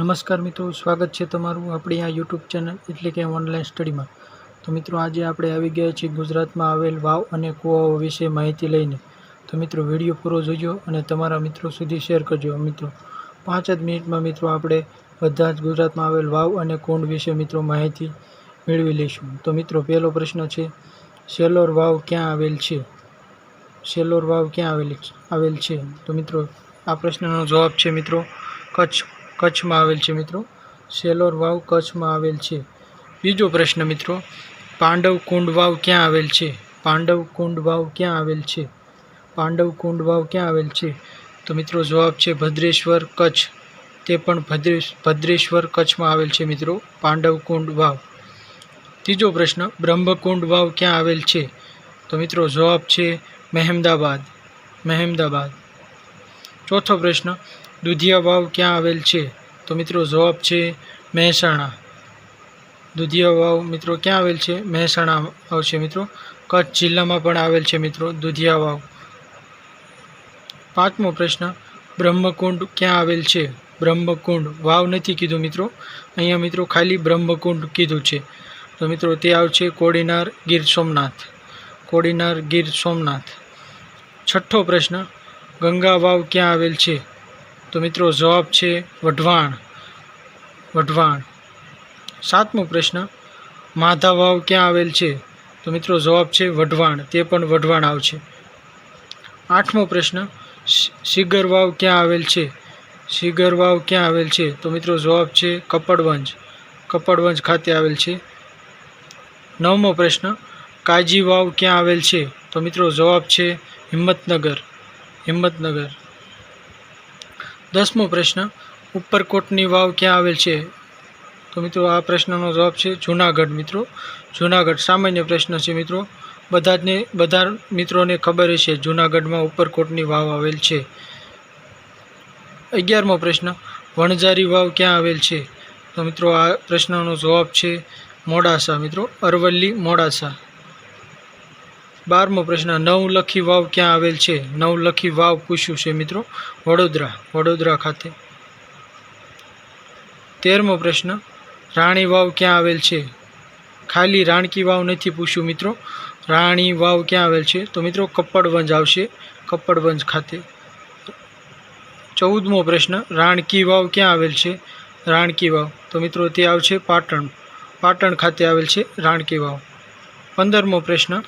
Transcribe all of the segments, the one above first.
નમસ્કાર મિત્રો, સ્વાગત છે તમારું આપણી આ યુટ્યુબ ચેનલ એટલે કે ઓનલાઈન સ્ટડીમાં તો મિત્રો, આજે આપણે આવી ગયા છીએ ગુજરાતમાં આવેલ વાવ અને કુવાઓ વિશે માહિતી લઈને. તો મિત્રો, વીડિયો પૂરો જોજો અને તમારા મિત્રો સુધી શેર કરજો. મિત્રો, પાંચ જ મિનિટમાં મિત્રો, આપણે બધા જ ગુજરાતમાં આવેલ વાવ અને કુંડ વિશે મિત્રો માહિતી મેળવી લઈશું. તો મિત્રો, પહેલો પ્રશ્ન છે સેલોર વાવ ક્યાં આવેલ છે? સેલોર વાવ ક્યાં આવેલ આવેલ છે. તો મિત્રો, આ પ્રશ્નનો જવાબ છે મિત્રો, કચ્છ. કચ્છમાં આવેલ છે મિત્રો. સેલોર વાવ કચ્છમાં આવેલ છે. બીજો પ્રશ્ન મિત્રો, પાંડવ કુંડ વાવ ક્યાં આવેલ છે? પાંડવ કુંડ વાવ ક્યાં આવેલ છે? પાંડવ કુંડ વાવ ક્યાં આવેલ છે? તો મિત્રો જવાબ છે ભદ્રેશ્વર કચ્છ. તે પણ ભદ્રેશ, ભદ્રેશ્વર કચ્છમાં આવેલ છે મિત્રો, પાંડવ કુંડ વાવ. ત્રીજો પ્રશ્ન, બ્રહ્મકુંડ વાવ ક્યાં આવેલ છે? તો મિત્રો જવાબ છે મહેમદાબાદ મહેમદાબાદ. ચોથો પ્રશ્ન દુધિયા વાવ ક્યાં આવેલ છે? તો મિત્રો જવાબ છે મહેસાણા. દુધિયા વાવ મિત્રો ક્યાં આવેલ છે? મહેસાણા આવશે મિત્રો. કચ્છ જિલ્લામાં પણ આવેલ છે મિત્રો દુધિયા વાવ પાંચમો પ્રશ્ન, બ્રહ્મકુંડ ક્યાં આવેલ છે? બ્રહ્મકુંડ. વાવ નથી કીધું મિત્રો. અહીંયા મિત્રો ખાલી બ્રહ્મકુંડ કીધું છે. તો મિત્રો તે આવશે કોડીનાર ગીર સોમનાથ. કોડીનાર ગીર સોમનાથ. છઠ્ઠો પ્રશ્ન, ગંગા વાવ ક્યાં આવેલ છે? તો મિત્રો જવાબ છે વઢવાણ. વઢવાણ. સાતમો પ્રશ્ન માધા વાવ ક્યાં આવેલ છે? તો મિત્રો જવાબ છે વઢવાણ. તે પણ વઢવાણ આવશે. આઠમો પ્રશ્ન, શી- વાવ ક્યાં આવેલ છે? શીગર વાવ ક્યાં આવેલ છે? તો મિત્રો જવાબ છે કપડવંજ. કપડવંજ ખાતે આવેલ છે. નવમો પ્રશ્ન કાજી વાવ ક્યાં આવેલ છે? તો મિત્રો જવાબ છે હિંમતનગર. હિંમતનગર. દસમો પ્રશ્ન, ઉપરકોટની વાવ ક્યાં આવેલ છે? તો મિત્રો, આ પ્રશ્નનો જવાબ છે જુનાગઢ મિત્રો. જુનાગઢ સામાન્ય પ્રશ્ન છે મિત્રો. બધા જને બધા મિત્રોને ખબર હશે જુનાગઢમાં ઉપરકોટની વાવ આવેલ છે. અગિયારમો પ્રશ્ન, વણઝારી વાવ ક્યાં આવેલ છે? તો મિત્રો, આ પ્રશ્નનો જવાબ છે મોડાસા મિત્રો, અરવલ્લી મોડાસા. બારમો પ્રશ્ન નવલખી વાવ ક્યાં આવેલ છે? નવલખી વાવ પૂછ્યું છે મિત્રો વડોદરા વડોદરા ખાતે. તેરમો પ્રશ્ન, રાણી વાવ ક્યાં આવેલ છે? ખાલી રાણકી વાવ નથી પૂછ્યું મિત્રો. રાણી વાવ ક્યાં આવેલ છે? તો મિત્રો કપ્પડવંજ આવશે, કપ્પડવંજ ખાતે. ચૌદમો પ્રશ્ન, રાણકી વાવ ક્યાં આવેલ છે? રાણકી વાવ. તો મિત્રો તે આવશે પાટણ. પાટણ ખાતે આવેલ છે રાણકી વાવ. પંદરમો પ્રશ્ન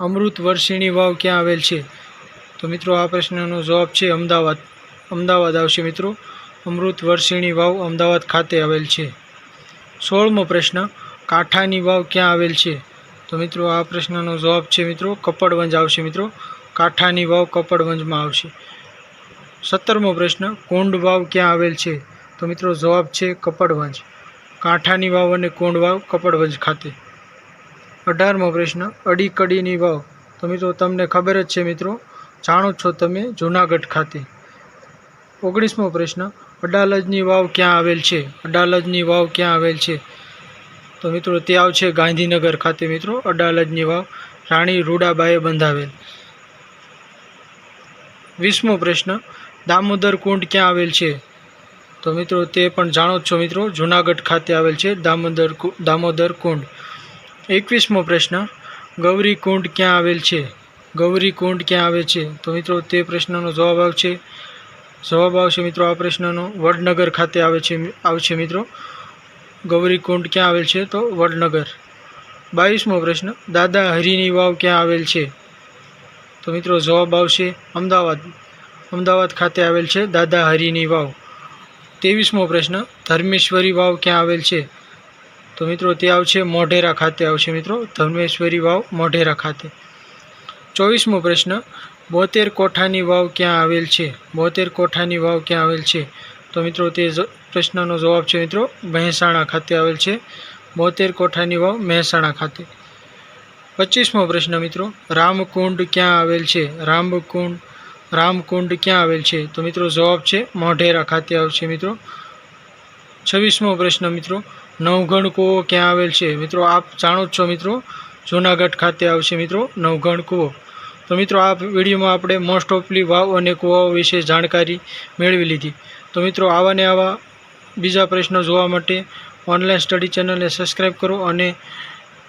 અમૃત વર્ષિણી વાવ ક્યાં આવેલ છે? તો મિત્રો, આ પ્રશ્નનો જવાબ છે અમદાવાદ. અમદાવાદ આવશે મિત્રો. અમૃત વર્ષિણી વાવ અમદાવાદ ખાતે આવેલ છે. સોળમો પ્રશ્ન, કાંઠાની વાવ ક્યાં આવેલ છે? તો મિત્રો, આ પ્રશ્નનો જવાબ છે મિત્રો, કપડવંજ આવશે મિત્રો. કાંઠાની વાવ કપડવંજમાં આવશે. સત્તરમો પ્રશ્ન, કુંડ વાવ ક્યાં આવેલ છે? તો મિત્રો, જવાબ છે કપડવંજ. કાંઠાની વાવ અને કુંડ વાવ કપડવંજ ખાતે. અઢારમો પ્રશ્ન અડીકડીની વાવ. તો મિત્રો તમને ખબર જ છે મિત્રો, જાણો છો તમે જૂનાગઢ ખાતે. ઓગણીસમો પ્રશ્ન, અડાલજની વાવ ક્યાં આવેલ છે? અડાલજની વાવ ક્યાં આવેલ છે? તો મિત્રો, તે આવશે ગાંધીનગર ખાતે મિત્રો, અડાલજની વાવ. રાણી રૂડાબાએ બંધાવેલ. વીસમો પ્રશ્ન, દામોદર કુંડ ક્યાં આવેલ છે? તો મિત્રો, તે પણ જાણો છો મિત્રો, જૂનાગઢ ખાતે આવેલ છે દામોદર દામોદર કુંડ. એકવીસમો પ્રશ્ન. ગૌરી કુંડ ક્યાં આવેલ છે? ગૌરી કુંડ ક્યાં આવે છે? તો મિત્રો તે પ્રશ્નનો જવાબ આવશે. જવાબ આવશે મિત્રો આ પ્રશ્નનો. વડનગર ખાતે આવે છે, આવશે મિત્રો. ગૌરી કુંડ ક્યાં આવેલ છે? તો વડનગર. બાવીસમો પ્રશ્ન. દાદા હરિની વાવ ક્યાં આવેલ છે? તો મિત્રો જવાબ આવશે અમદાવાદ. અમદાવાદ ખાતે આવેલ છે દાદા હરિની વાવ. ત્રેવીસમો પ્રશ્ન. ધર્મેશ્વરી વાવ ક્યાં આવેલ છે? તો મિત્રો, તે આવશે મોઢેરા ખાતે, આવશે મિત્રો. ધર્મેશ્વરી વાવ, મોઢેરા ખાતે. ચોવીસમો પ્રશ્ન, બોતેર કોઠાની વાવ ક્યાં આવેલ છે? બોતેર કોઠાની વાવ ક્યાં આવેલ છે? તો મિત્રો, તે પ્રશ્નનો જવાબ છે મિત્રો, મહેસાણા ખાતે આવેલ છે. બોતેર કોઠાની વાવ મહેસાણા ખાતે. પચીસમો પ્રશ્ન મિત્રો, રામકુંડ ક્યાં આવેલ છે? રામકુંડ રામકુંડ ક્યાં આવેલ છે? તો મિત્રો, જવાબ છે મોઢેરા ખાતે આવશે મિત્રો. છવ્વીસમો પ્રશ્ન મિત્રો નવગણ કૂવો ક્યાં આવેલ છે? મિત્રો, આપ જાણો જ છો મિત્રો, જૂનાગઢ ખાતે આવશે મિત્રો નવગણ કૂવો તો મિત્રો, આ વિડીયોમાં આપણે મોસ્ટ ઓફલી વાવ અને કૂવાઓ વિશે જાણકારી મેળવી લીધી. તો મિત્રો, આવા ને આવા બીજા પ્રશ્નો જોવા માટે ઓનલાઈન સ્ટડી ચેનલને સબસ્ક્રાઈબ કરો અને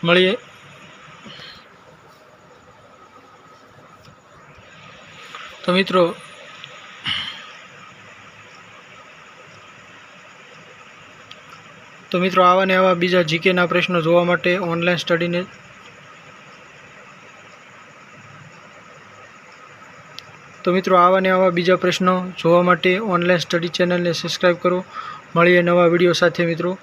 મળીએ. તો મિત્રો તો મિત્રો આવા ને આવા બીજા જીકેના પ્રશ્નો જોવા માટે ઓનલાઈન સ્ટડીને તો મિત્રો આવા ને આવા બીજા પ્રશ્નો જોવા માટે ઓનલાઈન સ્ટડી ચેનલને સબસ્ક્રાઈબ કરો. મળીએ નવા વીડિયો સાથે મિત્રો.